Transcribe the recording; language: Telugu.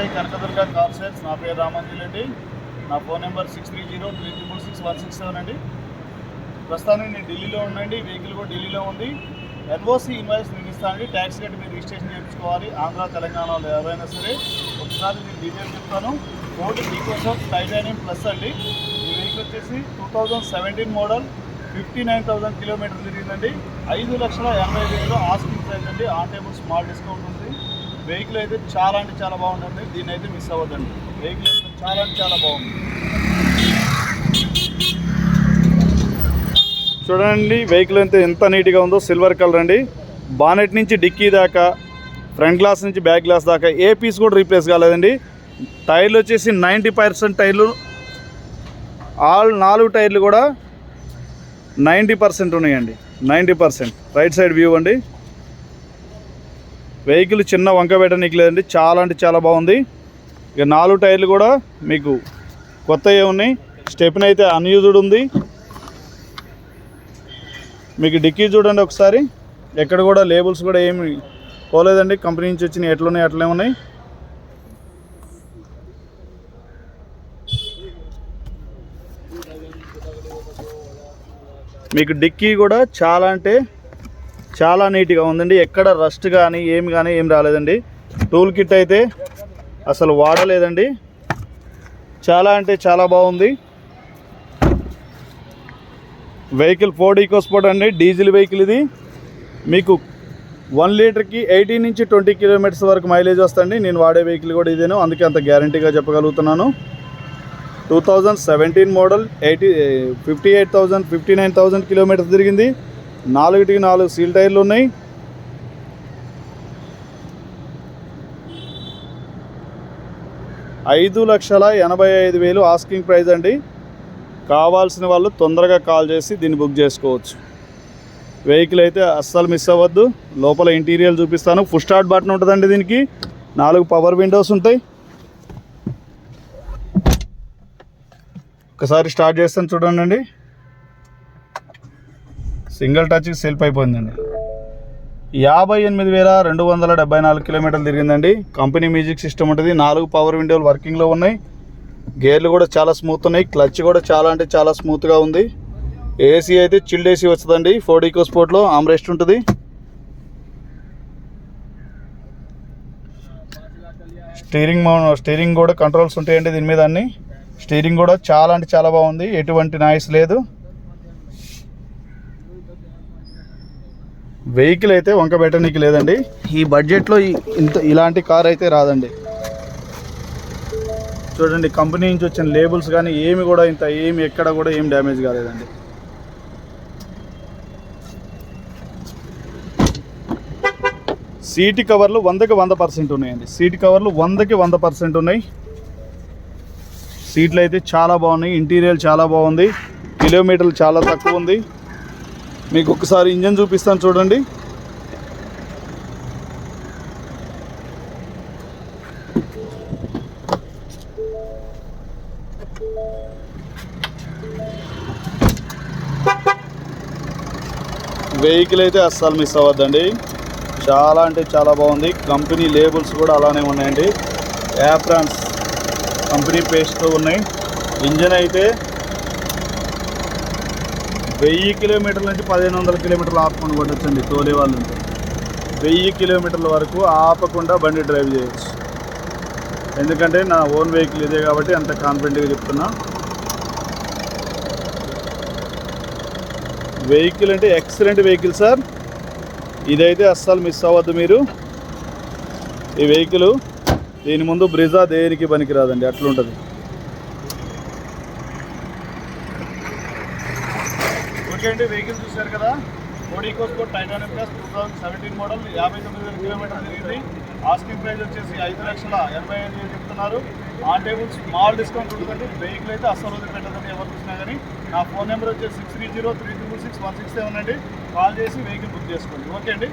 SI Kanakadurga car sales. నా పేరు రామంజలి అండి నా phone number six three zero three triple six one six seven అండి. ప్రస్తుతానికి నేను ఢిల్లీలో ఉండండి. వెహికల్ కూడా ఢిల్లీలో ఉంది. ఎన్ఓసి ఇన్వాయిస్ నేను ఇస్తానండి ట్యాక్స్ కట్టి మీరు రిజిస్ట్రేషన్ చేయించుకోవాలి. ఆంధ్ర తెలంగాణలో ఎవరైనా సరే ఒకసారి నేను డీటెయిల్ చెప్తాను. ఫోర్డ్ ఆఫ్ టైటానియం ప్లస్ అండి. ఈ వెహికల్ వచ్చేసి two thousand seventeen model. Fifty nine thousand కిలోమీటర్లు తిరిగిందండి. ఐదు లక్షల ఎనభై వేలు ఆస్కింగ్ ప్రైస్ అండి ఆన్ టేబుల్ స్మాల్ డిస్కౌంట్ ఉంది. వెహికల్ అయితే చాలా అంటే చాలా బాగుంటుంది దీన్ని అయితే మిస్ అవ్వదండి వెహికల్ అయితే చాలా అంటే చాలా బాగుంది. చూడండి వెహికల్ అయితే ఎంత నీట్గా ఉందో సిల్వర్ కలర్ అండి. బానెట్ నుంచి డిక్కీ దాకా ఫ్రంట్ గ్లాస్ నుంచి బ్యాక్ గ్లాస్ దాకా ఏ పీస్ కూడా రీప్లేస్ కాలేదండి. టైర్లు వచ్చేసి నైంటీ పర్సెంట్ టైర్లు ఆల్ నాలుగు టైర్లు కూడా నైంటీ పర్సెంట్ ఉన్నాయండి. Ninety percent right side view అండి. వెహికల్ చిన్న వంక పెట్టడానికి లేదండి. చాలా అంటే చాలా బాగుంది. ఇక నాలుగు టైర్లు కూడా మీకు కొత్తవి ఉన్నాయి. స్టెప్ని అయితే అన్యూజ్డ్ ఉంది. మీకు డిక్కీ చూడండి ఒకసారి. ఎక్కడ కూడా లేబుల్స్ కూడా ఏమి పోలేదండి. కంపెనీ నుంచి వచ్చినాయి. ఎట్లున్నాయి అట్లే ఉన్నాయి. మీకు డిక్కీ కూడా చాలా అంటే చాలా నీట్గా ఉందండి. ఎక్కడ రస్ట్ కానీ ఏమి కానీ ఏం రాలేదండి. టూల్ కిట్ అయితే అసలు వాడలేదండి. చాలా అంటే చాలా బాగుంది. వెహికల్ ఫోర్డ్ ఈకోస్పోర్ట్ అండి. డీజిల్ వెహికల్ ఇది. మీకు వన్ లీటర్కి ఎయిటీన్ నుంచి ట్వంటీ కిలోమీటర్స్ వరకు మైలేజ్ వస్తుంది. నేను వాడే వెహికల్ కూడా ఇదేను. అందుకే అంత గ్యారంటీగా చెప్పగలుగుతున్నాను. Two thousand seventeen model eighty fifty eight thousand fifty nine thousand kilometres తిరిగింది. నాలుగుటికి నాలుగు సీల్ టైర్లు ఉన్నాయి. ఐదు లక్షల ఎనభై ఐదు వేలు ఆస్కింగ్ ప్రైస్ అండి. కావాల్సిన వాళ్ళు తొందరగా కాల్ చేసి దీన్ని బుక్ చేసుకోవచ్చు. వెహికల్ అయితే అస్సలు మిస్ అవ్వద్దు. లోపల ఇంటీరియర్ చూపిస్తాను. ఫుల్ స్టార్ట్ బటన్ ఉంటుందండి దీనికి. నాలుగు పవర్ విండోస్ ఉంటాయి. ఒకసారి స్టార్ట్ చేస్తాను చూడండి సింగిల్ టచ్ సెల్ఫ్ అయిపోయిందండి. యాభై ఎనిమిది వేల రెండు వందల డెబ్బై నాలుగు కిలోమీటర్లు తిరిగిందండి. కంపెనీ మ్యూజిక్ సిస్టమ్ ఉంటుంది. నాలుగు పవర్ విండోలు వర్కింగ్లో ఉన్నాయి. గేర్లు కూడా చాలా స్మూత్ ఉన్నాయి. క్లచ్ కూడా చాలా అంటే చాలా స్మూత్గా ఉంది. ఏసీ అయితే చిల్డ్ ఏసీ వస్తుందండి. ఫోర్డ్ ఈకో స్పోర్ట్లో ఆమ్రెస్ట్ ఉంటుంది. స్టీరింగ్ స్టీరింగ్ కూడా కంట్రోల్స్ ఉంటాయండి దీని మీద అన్ని. స్టీరింగ్ కూడా చాలా అంటే చాలా బాగుంది. ఎటువంటి నాయిస్ లేదు. వెహికల్ అయితే వంక పెట్టడానికి లేదండి. ఈ బడ్జెట్లో ఇంత ఇలాంటి కార్ అయితే రాదండి. చూడండి కంపెనీ నుంచి వచ్చిన లేబుల్స్ కానీ ఏమి కూడా ఇంత ఏమి ఎక్కడ కూడా ఏం డ్యామేజ్ కాలేదండి. సీట్ కవర్లు వందకి వంద పర్సెంట్ ఉన్నాయండి. సీట్ కవర్లు వందకి వంద పర్సెంట్ ఉన్నాయి. సీట్లు అయితే చాలా బాగున్నాయి. ఇంటీరియర్ చాలా బాగుంది. కిలోమీటర్లు చాలా తక్కువ ఉంది. మీకు ఒకసారి ఇంజన్ చూపిస్తాను చూడండి. వెహికల్ అయితే అస్సలు మిస్ అవ్వద్దండి. చాలా అంటే చాలా బాగుంది. కంపెనీ లేబుల్స్ కూడా అలానే ఉన్నాయండి. యాప్రాన్స్ కంపెనీ పేస్ట్తో ఉన్నాయి. ఇంజన్ అయితే వెయ్యి కిలోమీటర్ల నుంచి పదిహేను వందల కిలోమీటర్లు ఆపకుండా కొట్టచ్చండి తోలే వాళ్ళు. వెయ్యి కిలోమీటర్ల వరకు ఆపకుండా బండి డ్రైవ్ చేయొచ్చు. ఎందుకంటే నా ఓన్ వెహికల్ ఇదే కాబట్టి అంత కాన్ఫిడెంట్గా చెప్తున్నా. వెహికల్ అంటే ఎక్సలెంట్ వెహికల్ సార్. ఇదైతే అస్సలు మిస్ అవ్వద్దు మీరు. ఈ వెహికల్ దీని ముందు బ్రిజా దేనికి పనికిరాదండి అట్లుంటుంది. ఓకే అండి వెహికల్ చూశారు కదా? ఓడీ కోస్కోట్ titanium plus two thousand seventeen model యాభై తొమ్మిది వేల కిలోమీటర్ తిరిగింది. ఆస్కింగ్ ప్రైస్ వచ్చేసి ఐదు లక్షల ఎనభై ఐదు వేలు చెప్తున్నారు. ఆన్ టేబుల్స్ మాల్ డిస్కౌంట్ ఉంటుందండి వెహికల్ అయితే అస్సలు వదిలిపెట్టదండి ఎవరు చూసినా కానీ నా ఫోన్ నెంబర్ వచ్చేసి six three zero three two six one six seven అండి. కాల్ చేసి వెహికల్ బుక్ చేసుకోండి. ఓకే అండి?